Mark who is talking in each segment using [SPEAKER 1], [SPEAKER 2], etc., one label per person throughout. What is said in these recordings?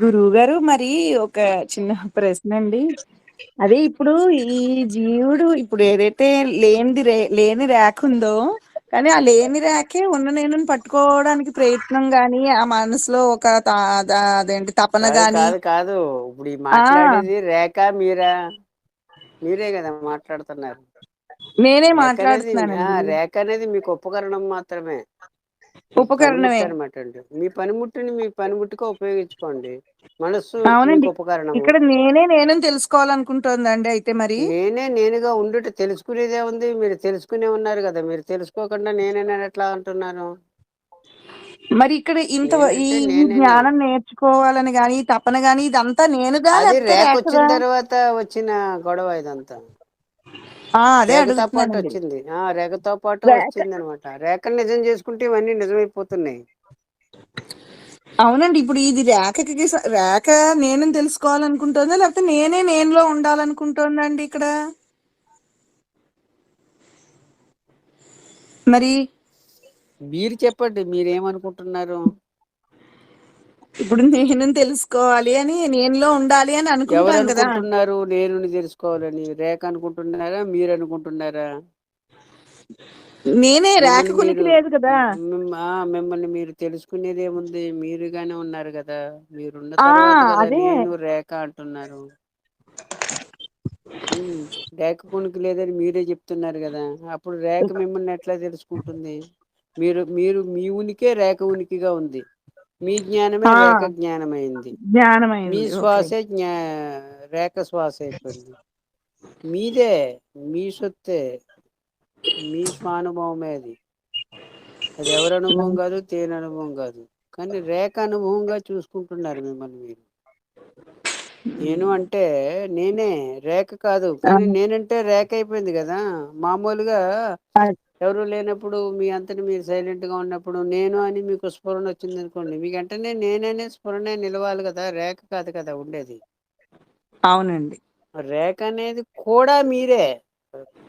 [SPEAKER 1] గురువు గారు మరి ఒక చిన్న ప్రశ్న అండి అదే ఇప్పుడు ఈ జీవుడు ఇప్పుడు ఏదైతే లేనిది లేని రేఖ ఉందో కానీ ఆ లేని రేకే ఉన్న నేనుని పట్టుకోవడానికి ప్రయత్నం గాని ఆ మనసులో ఒక అదేంటి తపన గాని
[SPEAKER 2] కాదు ఇప్పుడు ఈ మాట్లాడేది రేఖ మీరా మీరే కదా మాట్లాడుతున్నారు.
[SPEAKER 1] నేనే
[SPEAKER 2] రేఖ
[SPEAKER 1] మాట్లాడుతున్నానండి.
[SPEAKER 2] రేఖ అనేది మీకు ఉపకరణం మాత్రమే.
[SPEAKER 1] ఉపకరణమే.
[SPEAKER 2] అనమాట అండి. మీ పనిముట్టిని మీ పనిముట్టుగా ఉపయోగించుకోండి. మనస్సు
[SPEAKER 1] అవునండి.
[SPEAKER 2] ఉపకరణము
[SPEAKER 1] ఇక్కడ నేనే నేనని తెలుసుకోవాలనుకుంటుందండి అయితే మరి.
[SPEAKER 2] నేనే నేనుగా ఉండుట తెలుసుకునేదే ఉంది. మీరు తెలుసుకునే ఉన్నారు కదా. మీరు తెలుసుకోకుండా నేనని ఎట్లా అంటున్నాను
[SPEAKER 1] మరి ఇక్కడ ఇంత ఈ జ్ఞానం నేర్చుకోవాలని గాని తపన గాని ఇదంతా నేనుగా
[SPEAKER 2] అది
[SPEAKER 1] లేకపోతే
[SPEAKER 2] రేఖ వచ్చిన తర్వాత వచ్చిన గొడవ ఇదంతా.
[SPEAKER 1] అదే
[SPEAKER 2] రేఖతో పాటు వచ్చింది. ఆ రేఖతో పాటు వచ్చింది అనమాట రేఖ నిజం చేసుకుంటే ఇవన్నీ నిజమైపోతున్నాయి.
[SPEAKER 1] అవునండి ఇప్పుడు ఇది రేఖకి రేఖ నేనని తెలుసుకోవాల అనుకుంటుందా లేకపోతే నేనే నేనులో ఉండాలనుకుంటుందండి ఇక్కడ? మరి
[SPEAKER 2] మీరు చెప్పండి మీరేమనుకుంటున్నారు?
[SPEAKER 1] ఇప్పుడు నేను తెలుసుకోవాలి అని నేనులో ఉండాలి అని
[SPEAKER 2] ఎవరు
[SPEAKER 1] అనుకుంటాం కదా.
[SPEAKER 2] అనుకుంటున్నారు? నేను తెలుసుకోవాలని. రేఖ అనుకుంటున్నారా? మీరు అనుకుంటున్నారా?
[SPEAKER 1] నేనే రేఖ కునికి
[SPEAKER 2] మీరు
[SPEAKER 1] లేదు కదా.
[SPEAKER 2] ఆ మిమ్మల్ని మీరు తెలుసుకునేది ఏముంది మీరుగానే ఉన్నారు కదా. మీరున్న
[SPEAKER 1] ఆ
[SPEAKER 2] తర్వాత కదా
[SPEAKER 1] అదే.
[SPEAKER 2] నేను రేఖ అంటున్నారు. రేఖ కునికి లేదని మీరే చెప్తున్నారు కదా. అప్పుడు రేఖ మిమ్మల్ని ఎట్లా తెలుసుకుంటుంది? మీరు మీరు మీ ఉనికే రేఖ ఉనికిగా ఉంది. మీ జ్ఞానమే రేఖ మీ
[SPEAKER 1] జ్ఞానమైంది. ఓకే.
[SPEAKER 2] శ్వాసే జ్ఞా రేఖ శ్వాస అయిపోయింది. మీదే మీ సొత్తే మీ స్వానుభవమే అది. అది ఎవరి అనుభవం కాదు తేని అనుభవం కాదు. కానీ రేఖ అనుభవంగా చూసుకుంటున్నారు మిమ్మల్ని మీరు. నేను అంటే నేనే రేఖ కాదు. కానీ నేనంటే రేఖ అయిపోయింది కదా. మామూలుగా ఎవరు లేనప్పుడు మీ అంతటి మీరు సైలెంట్గా ఉన్నప్పుడు నేను అని మీకు స్ఫురణ వచ్చింది అనుకోండి మీకు వెంటనే నేననే స్ఫురణే నిలవాలి కదా రేఖ కాదు కదా ఉండేది.
[SPEAKER 1] అవునండి.
[SPEAKER 2] రేఖ అనేది కూడా మీరే.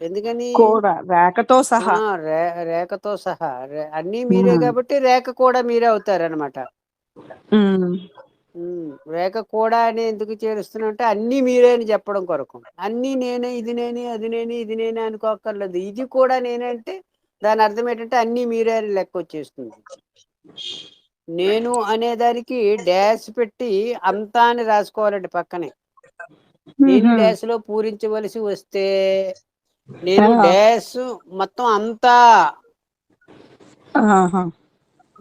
[SPEAKER 2] ఎందుకని?
[SPEAKER 1] కూడా రేఖతో సహా.
[SPEAKER 2] రేఖతో సహా. అన్ని మీరే కాబట్టి రేఖ కూడా మీరే అవుతారనమాట రేఖ కూడా అని ఎందుకు చేరుస్తున్నా అన్ని మీరే అని చెప్పడం కొరకు. అన్ని నేనే ఇది నేనే అది నేని ఇది నేనే అనుకోక్కర్లేదు. ఇది కూడా నేనే అంటే దాని అర్థం ఏంటంటే అన్ని మీరే అని లెక్క వచ్చేస్తుంది. నేను అనేదానికి డాష్ పెట్టి అంతా అని రాసుకోవాలండి పక్కనే. నేను డాష్లో పూరించవలసి వస్తే నేను డాష్ మొత్తం అంతా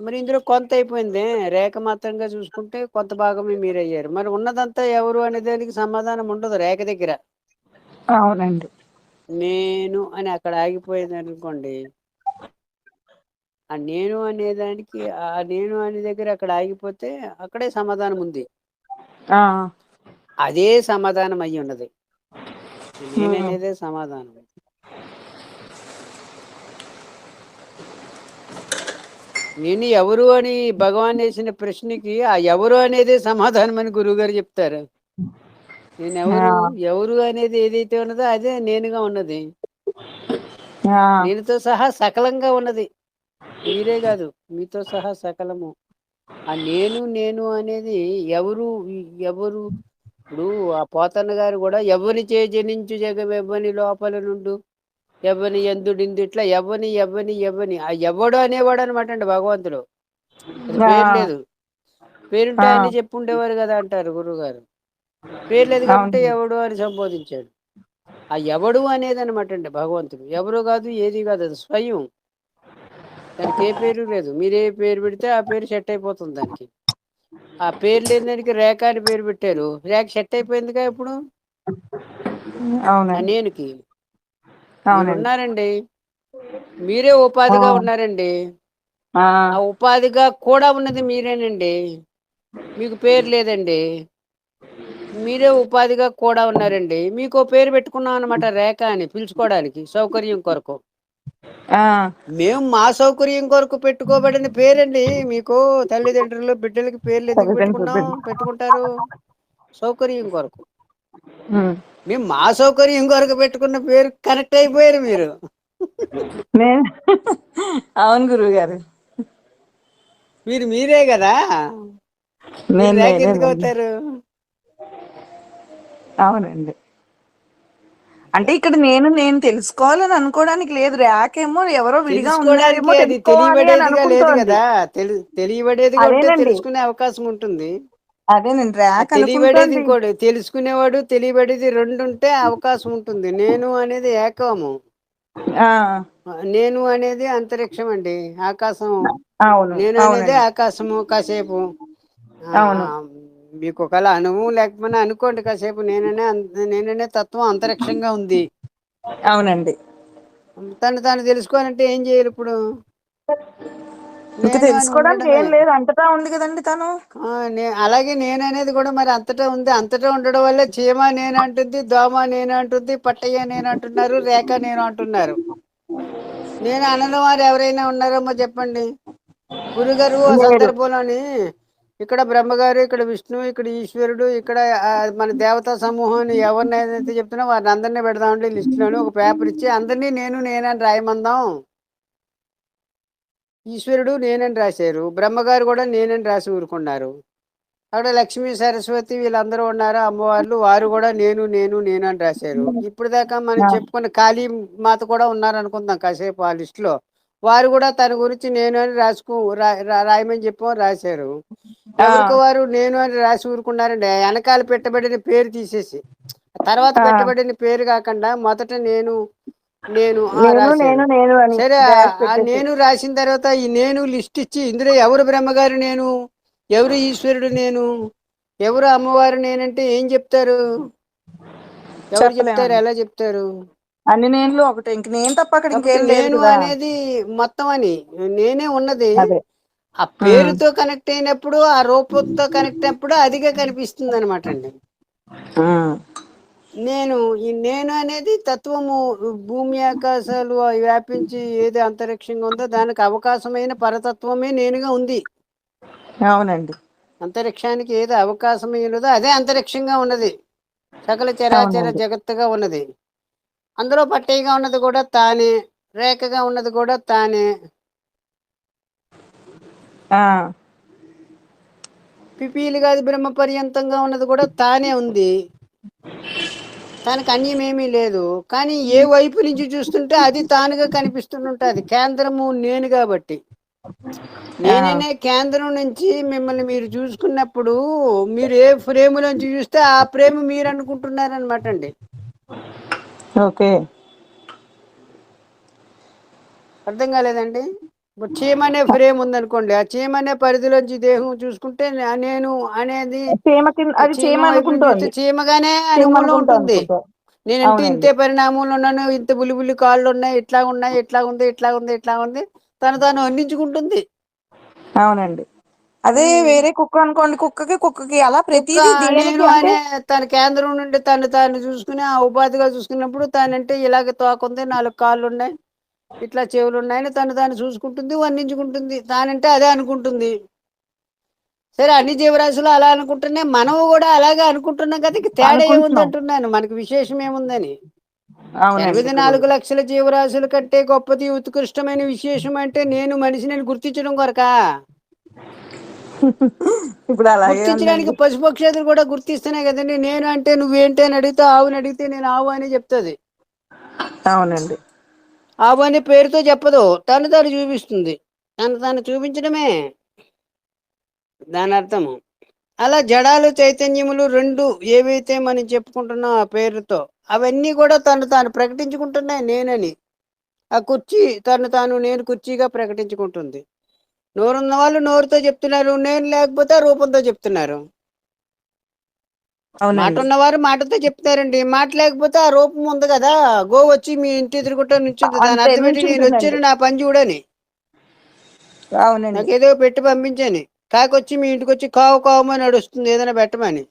[SPEAKER 2] మరి ఇందులో కొంత అయిపోయింది. రేఖ మాత్రంగా చూసుకుంటే కొంత భాగమే మీరు అయ్యారు మరి ఉన్నదంతా ఎవరు అనే దానికి సమాధానం ఉండదు రేఖ దగ్గర.
[SPEAKER 1] అవునండి.
[SPEAKER 2] నేను అని అక్కడ ఆగిపోయింది అనుకోండి. ఆ నేను అనేదానికి ఆ నేను అనే దగ్గర అక్కడ ఆగిపోతే అక్కడే సమాధానం ఉంది. అదే సమాధానం అయి ఉన్నది నేననేదే సమాధానం. నేను ఎవరు అని భగవాన్ వేసిన ప్రశ్నకి ఆ ఎవరు అనేది సమాధానం అని గురువు గారు చెప్తారు. నేను ఎవరు ఎవరు అనేది ఏదైతే ఉన్నదో అదే నేనుగా ఉన్నది. నేనుతో సహా సకలంగా ఉన్నది. మీరే కాదు మీతో సహా సకలము. ఆ నేను నేను అనేది ఎవరు ఎవరు? ఇప్పుడు ఆ పోతన్న గారు కూడా ఎవ్వని చే జనించు జగం ఎవ్వని లోపల నుండు ఎవ్వని ఎందుడింది ఇట్లా ఎవ్వని ఎవ్వని ఎవ్వని ఆ ఎవ్వడు అనేవాడు అనమాట అండి భగవంతుడు. పేరు లేదు. పేరుంటే
[SPEAKER 1] ఆ.
[SPEAKER 2] ఆయన్ని చెప్పు ఉండేవారు కదా అంటారు గురువు గారు పేర్లేదు కాబట్టి ఎవడు అని సంబోధించాడు. ఆ ఎవడు అనేది అనమాట అండి భగవంతుడు. ఎవరు కాదు ఏది కాదు అది స్వయం. దానికి ఏ పేరు లేదు. మీరు పేరు పెడితే ఆ పేరు సెట్ అయిపోతుంది దానికి. ఆ పేరు లేని దానికి రేఖ అని పేరు పెట్టారు. రేఖ సెట్ అయిపోయిందిగా ఇప్పుడు నేనుకి. మీరున్నారండి. మీరే ఉపాధిగా ఉన్నారండి. ఆ. ఉపాధిగా కూడా ఉన్నది మీరేనండి. మీకు పేరు లేదండి. మీరే ఉపాధిగా కూడా ఉన్నారండి. మీకు పేరు పెట్టుకున్నాం అనమాట రేఖ అని పిలుచుకోవడానికి సౌకర్యం కొరకు. మేము మా సౌకర్యం కొరకు పెట్టుకోబడిన పేరండి. మీకు తల్లిదండ్రులు బిడ్డలకి పేర్లు ఎందుకు పెట్టుకున్నాం పెట్టుకుంటారు. సౌకర్యం కొరకు. మేము మా సౌకర్యం కొరకు పెట్టుకున్న పేరు కరెక్ట్ అయిపోయారు మీరు.
[SPEAKER 1] అవును గురువు గారు
[SPEAKER 2] మీరు మీరే కదా ఎందుకు అవుతారు?
[SPEAKER 1] అవునండి. అంటే ఇక్కడ నేను నేను తెలుసుకోవాలని అనుకోవడానికి లేదు. ర్యాకేమో ఎవరో విడిగా
[SPEAKER 2] తెలియబడేదిగా లేదు కదా. తెలి తెలియబడేదిగా ఉంటే
[SPEAKER 1] అదేనండి.
[SPEAKER 2] తెలుసుకునే అవకాశం ఉంటుంది.
[SPEAKER 1] అదేనండి
[SPEAKER 2] ఆ
[SPEAKER 1] ర్యాక్
[SPEAKER 2] తెలియబడేది ఇంకోటి. తెలుసుకునేవాడు తెలియబడేది రెండుంటే అవకాశం ఉంటుంది. నేను అనేది ఏకము. నేను అనేది అంతరిక్షం అండి. ఆకాశం నేను అనేది ఆకాశము కాసేపు. మీకు ఒకళ అనుభవం లేకపోయినా అనుకోండి కాసేపు. నేననే నేననే తత్వం అంతరిక్షంగా ఉంది.
[SPEAKER 1] అవునండి.
[SPEAKER 2] తను తాను తెలుసుకోవాలంటే ఏం చెయాలి ఇప్పుడు?
[SPEAKER 1] తెలుసుకోవడానికి ఏం లేదు అంతటా ఉంది కదండి తను.
[SPEAKER 2] అలాగే నేన అనేది కూడా మరి అంతటా ఉంది. అంతటా ఉండడం వల్ల చీమ నేను అంటుంది దోమ నేను అంటుంది పట్టయ్య నేను అంటున్నారు రేఖ నేను అంటున్నారు. నేను అనని వారు ఎవరైనా ఉన్నారమ్మో చెప్పండి. గురుగారు సందర్భంలోని ఇక్కడ బ్రహ్మగారు ఇక్కడ విష్ణువు ఇక్కడ ఈశ్వరుడు ఇక్కడ మన దేవతా సమూహం ఎవరినైతే చెప్తున్నా వారిని అందరినీ పెడదామండి లిస్టు లోని ఒక పేపర్ ఇచ్చి అందరినీ నేను నేనని రాయమందాం. ఈశ్వరుడు నేనని రాశారు బ్రహ్మగారు కూడా నేనని రాసి ఊరుకున్నారు. అక్కడ లక్ష్మీ సరస్వతి వీళ్ళందరూ ఉన్నారు అమ్మవార్లు వారు కూడా నేను నేను నేను అని రాశారు. ఇప్పుడు దాకా మనం చెప్పుకున్న ఖాళీ మాత కూడా ఉన్నారు అనుకుందాం కాసేపు ఆ లిస్ట్లో. వారు కూడా తన గురించి నేను అని రాసుకు రాయమని చెప్ప రాశారు. ఎవరికి వారు నేను అని రాసి ఊరుకున్నారండి వెనకాల పెట్టబడిన పేరు తీసేసి. తర్వాత పెట్టబడిన పేరు కాకుండా మొదట నేను నేను
[SPEAKER 1] నేను నేను నేను
[SPEAKER 2] సరే నేను రాసిన తర్వాత ఈ నేను లిస్ట్ ఇచ్చి ఇందులో ఎవరు బ్రహ్మగారు నేను? ఎవరు ఈశ్వరుడు నేను? ఎవరు అమ్మవారు నేనంటే ఏం చెప్తారు? ఎవరు చెప్తారు? ఎలా చెప్తారు?
[SPEAKER 1] అన్ని నేన్లు ఒకటే. ఇంక నేను తప్ప అక్కడ ఇంకేం
[SPEAKER 2] నేను అనేది మొత్తం అని. నేనే ఉన్నది. ఆ పేరుతో కనెక్ట్ అయినప్పుడు ఆ రూపంతో కనెక్ట్ అయినప్పుడు అదిగా కనిపిస్తుంది అనమాట అండి నేను ఈ నేను అనేది తత్వము భూమి ఆకాశాలు వ్యాపించి ఏది అంతరిక్షంగా ఉందో దానికి అవకాశమైన పరతత్వమే నేనుగా ఉంది.
[SPEAKER 1] అవునండి.
[SPEAKER 2] అంతరిక్షానికి ఏది అవకాశమైనదో అదే అంతరిక్షంగా ఉన్నది. సకల చరాచర జగత్తుగా ఉన్నది. అందులో పట్టేగా ఉన్నది కూడా తానే రేఖగా ఉన్నది కూడా తానే.
[SPEAKER 1] ఆ.
[SPEAKER 2] పిపీలిగాది బ్రహ్మ పర్యంతంగా ఉన్నది కూడా తానే ఉంది. తనకు అన్యమేమీ లేదు. కానీ ఏ వైపు నుంచి చూస్తుంటే అది తానుగా కనిపిస్తుంటుంది కేంద్రము నేను కాబట్టి. నేననే కేంద్రం నుంచి మిమ్మల్ని మీరు చూసుకున్నప్పుడు మీరు ఏ ఫ్రేమ్ నుంచి చూస్తే ఆ ఫ్రేమ్ మీరు అనుకుంటున్నార అనమాట అండి.
[SPEAKER 1] ఓకే.
[SPEAKER 2] అర్థం కాలేదండి? ఇప్పుడు చీమ అనే ఫ్రేమ్ ఉందనుకోండి ఆ చీమ అనే పరిధిలోంచి దేహం చూసుకుంటే నేను అనేది చీమగానే
[SPEAKER 1] అనుకుంటా
[SPEAKER 2] ఉంటుంది. నేనంటే ఇంతే పరిణామంలో ఉన్నాను ఇంత బులి బులి కాళ్ళు ఉన్నాయి ఇట్లా ఉన్నాయి ఇట్లా ఉంది ఇట్లా ఉంది ఇట్లా ఉంది. తను తాను వర్ణించుకుంటుంది
[SPEAKER 1] అవునండి. అదే. వేరే కుక్క అనుకోండి కుక్కకి కుక్కకి అలా
[SPEAKER 2] నేను
[SPEAKER 1] అంటే
[SPEAKER 2] అనే తన కేంద్రం నుండి తను తాను చూసుకుని ఆ ఉపాధిగా చూసుకున్నప్పుడు తానంటే ఇలాగ తోకుంది నాలుగు కాళ్ళు ఉన్నాయి ఇట్లా చెవులు ఉన్నాయని తను తాను చూసుకుంటుంది వర్ణించుకుంటుంది. తానంటే అదే అనుకుంటుంది. సరే అన్ని జీవరాశులు అలా అనుకుంటున్నాయి. మనము కూడా అలాగే అనుకుంటున్నాం కదా తేడా ఏముంది
[SPEAKER 1] అనుకుంటున్నాం.
[SPEAKER 2] అంటున్నాను మనకి విశేషం ఏముందని? ఎనిమిది నాలుగు లక్షల జీవరాశుల కంటే గొప్పది ఉత్కృష్టమైన విశేషం అంటే నేను మనిషిని గుర్తించడం కొరక?
[SPEAKER 1] ఇప్పుడు
[SPEAKER 2] గుర్తించడానికి పశుపక్షేతులు కూడా గుర్తిస్తున్నాయి కదండి. నేను అంటే నువ్వేంటి అని అడిగితే ఆవుని అడిగితే నేను ఆవు అని చెప్తుంది.
[SPEAKER 1] అవునండి.
[SPEAKER 2] అవని పేరుతో చెప్పదు. తను తాను చూపిస్తుంది. తను తాను చూపించడమే దాని అర్థము. అలా జడాలు చైతన్యములు రెండు ఏవైతే మనం చెప్పుకుంటున్నాం ఆ పేరుతో అవన్నీ కూడా తను తాను ప్రకటించుకుంటున్నాయి నేనని. ఆ కుర్చీ తను తాను నేను కుర్చీగా ప్రకటించుకుంటుంది. నోరున్న వాళ్ళు నోరుతో చెప్తున్నారు నేను లేకపోతే రూపంతో చెప్తున్నారు. మాట ఉన్నవారు మాటతో చెప్తారండి మాట లేకపోతే ఆ రూపం ఉంది కదా. గో వచ్చి మీ ఇంటి ఎదురుగుంట నుంచుంది. దాని నేను వచ్చాను నా పని చూడని.
[SPEAKER 1] అవునండి.
[SPEAKER 2] నాకేదో పెట్టి పంపించని. కాకొచ్చి మీ ఇంటికొచ్చి కావు కావమని నడుస్తుంది ఏదైనా పెట్టమని.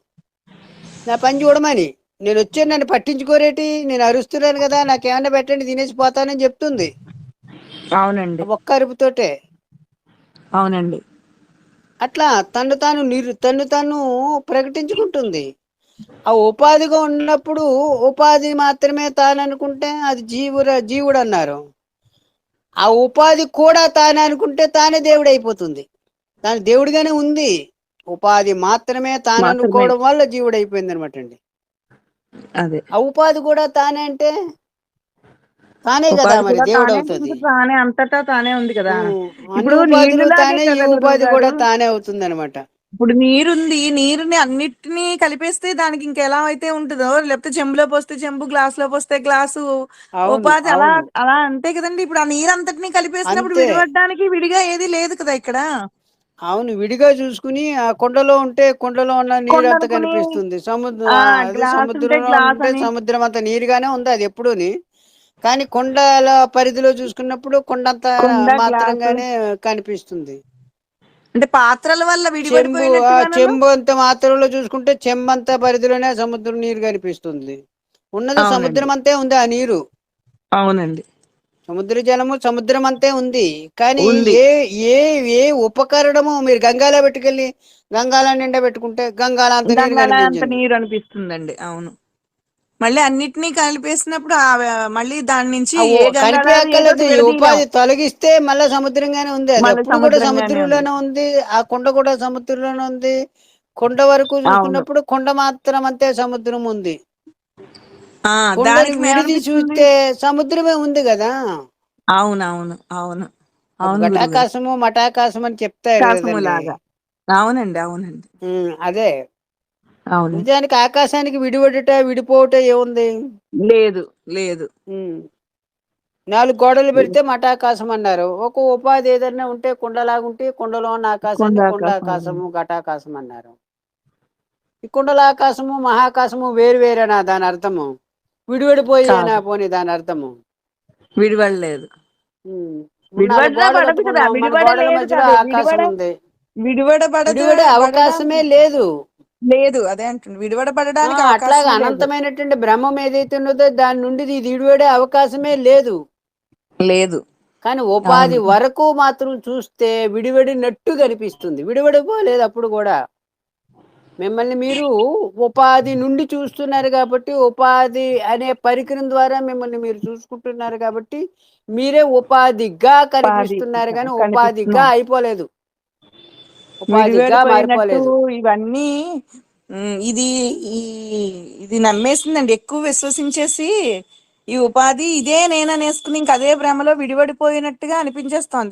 [SPEAKER 2] నా పని చూడమని. నేను వచ్చాను నన్ను పట్టించుకోరేటి? నేను అరుస్తున్నాను కదా నాకేమన్నా పెట్టండి తినేసి పోతానని చెప్తుంది.
[SPEAKER 1] అవునండి.
[SPEAKER 2] ఒక్క అరుపుతోటే.
[SPEAKER 1] అవునండి.
[SPEAKER 2] అట్లా తను తాను నిరు తను తాను ప్రకటించుకుంటుంది. ఆ ఉపాధిగా ఉన్నప్పుడు ఉపాధి మాత్రమే తాను అనుకుంటే అది జీవుర జీవుడు అన్నారు ఆ ఉపాధి కూడా తానే అనుకుంటే తానే దేవుడు అయిపోతుంది తాను దేవుడిగానే ఉంది. ఉపాధి మాత్రమే తాను అనుకోవడం వల్ల జీవుడు అయిపోయింది అనమాట అండి
[SPEAKER 1] అదే.
[SPEAKER 2] ఆ ఉపాధి కూడా తానే అంటే తానే కదా మరి దేవుడు అవుతుంది
[SPEAKER 1] తానే అంతటా తానే ఉంది కదా. ఇప్పుడు
[SPEAKER 2] తానే ఉపాధి కూడా తానే అవుతుంది అనమాట
[SPEAKER 1] ఇప్పుడు నీరుంది నీరుని అన్నిటినీ కలిపేస్తే దానికి ఇంక ఎలా అయితే ఉంటదో? లేకపోతే చెంబులో పోస్తే చెంబు గ్లాస్లో పోస్తే గ్లాసు ఉపాధి అలా అలా అంతే కదండి. ఇప్పుడు ఆ నీరు అంతటినీ కలిపేసినప్పుడు విడిపడడానికి విడిగా ఏది లేదు కదా ఇక్కడ?
[SPEAKER 2] అవును విడిగా చూసుకుని ఆ కొండలో ఉంటే కొండలో ఉన్న నీరు అంతా కనిపిస్తుంది. సముద్ర సముద్రంలో ఉంటే సముద్రం అంతా నీరుగానే ఉంది అది ఎప్పుడుని. కానీ కొండల పరిధిలో చూసుకున్నప్పుడు కొండంత మాత్రంగానే కనిపిస్తుంది.
[SPEAKER 1] అంటే పాత్రల వల్ల
[SPEAKER 2] చెంబు ఆ
[SPEAKER 1] విడిపడిపోయినట్టుగాను
[SPEAKER 2] చెంబు అంత మాత్రలో చూసుకుంటే చెంబు పరిధిలోనే సముద్రం నీరు కనిపిస్తుంది. ఉన్నది
[SPEAKER 1] అవునండి.
[SPEAKER 2] సముద్రం అంతే ఉంది ఆ నీరు.
[SPEAKER 1] అవునండి.
[SPEAKER 2] సముద్ర జలము సముద్రం అంతే ఉంది. కానీ
[SPEAKER 1] ఉంది.
[SPEAKER 2] ఏ ఏ ఏ ఉపకరణము మీరు గంగాలో పెట్టుకెళ్ళి గంగాల నిండా పెట్టుకుంటే గంగాల అంత నీరు
[SPEAKER 1] గంగాల అంత
[SPEAKER 2] కనిపించదు.
[SPEAKER 1] నీరు అనిపిస్తుందండి. అవును. మళ్ళీ అన్నిటినీ కలిపేసినప్పుడు మళ్ళీ దాని నుంచి
[SPEAKER 2] ఉపాధి తొలగిస్తే మళ్ళా సముద్రంగానే ఉంది. కూడా సముద్రంలోనే ఉంది. ఆ కొండ కూడా సముద్రంలోనే ఉంది. కొండ వరకు చూసుకున్నప్పుడు కొండ మాత్రం అంతే సముద్రం ఉంది. విడిది చూస్తే సముద్రమే ఉంది కదా?
[SPEAKER 1] అవునవును అవును. అవును
[SPEAKER 2] ఘటాకాశము మఠాకాశం అని చెప్తారు
[SPEAKER 1] అవునండి అవునండి.
[SPEAKER 2] అదే. నిజానికి ఆకాశానికి విడివడుట విడిపోవుట ఏముంది?
[SPEAKER 1] లేదు లేదు.
[SPEAKER 2] నాలుగు గోడలు పెడితే మఠాకాశం అన్నారు ఒక ఉపాధి ఏదన్నా ఉంటే కుండలాగుంటే కుండలో ఉన్న ఆకాశాన్ని
[SPEAKER 1] కొండాకాశం
[SPEAKER 2] కొండాకాశము ఘటాకాశం అన్నారు ఈ కుండల ఆకాశము మహాకాశము వేరు వేరేనా దాని అర్థము? విడివడిపోయేనా పోనీ దాని అర్థము?
[SPEAKER 1] విడివడలేదు విడివడ
[SPEAKER 2] అవకాశమే లేదు.
[SPEAKER 1] లేదు అదే అంటుంది. విడివడబడడానికి
[SPEAKER 2] అట్లాగే అనంతమైనటువంటి బ్రహ్మం ఏదైతే ఉన్నదో దాని నుండి ఇది విడివడే అవకాశమే లేదు.
[SPEAKER 1] లేదు.
[SPEAKER 2] కానీ ఉపాధి వరకు మాత్రం చూస్తే విడివడినట్టు కనిపిస్తుంది. విడివడిపోలేదు అప్పుడు కూడా. మిమ్మల్ని మీరు ఉపాధి నుండి చూస్తున్నారు కాబట్టి ఉపాధి అనే పరికరం ద్వారా మిమ్మల్ని మీరు చూసుకుంటున్నారు కాబట్టి మీరే ఉపాధిగా
[SPEAKER 1] ఉపాధి
[SPEAKER 2] కనిపిస్తున్నారు కానీ ఉపాధిగా అయిపోలేదు.
[SPEAKER 1] ఇవన్నీ ఇది ఈ ఇది నమ్మేసిందండి. ఎక్కువ విశ్వసించేసి ఈ ఉపాధి ఇదే నేననేసుకుని ఇంక అదే భ్రమలో విడివడిపోయినట్టుగా అనిపించేస్తోంది.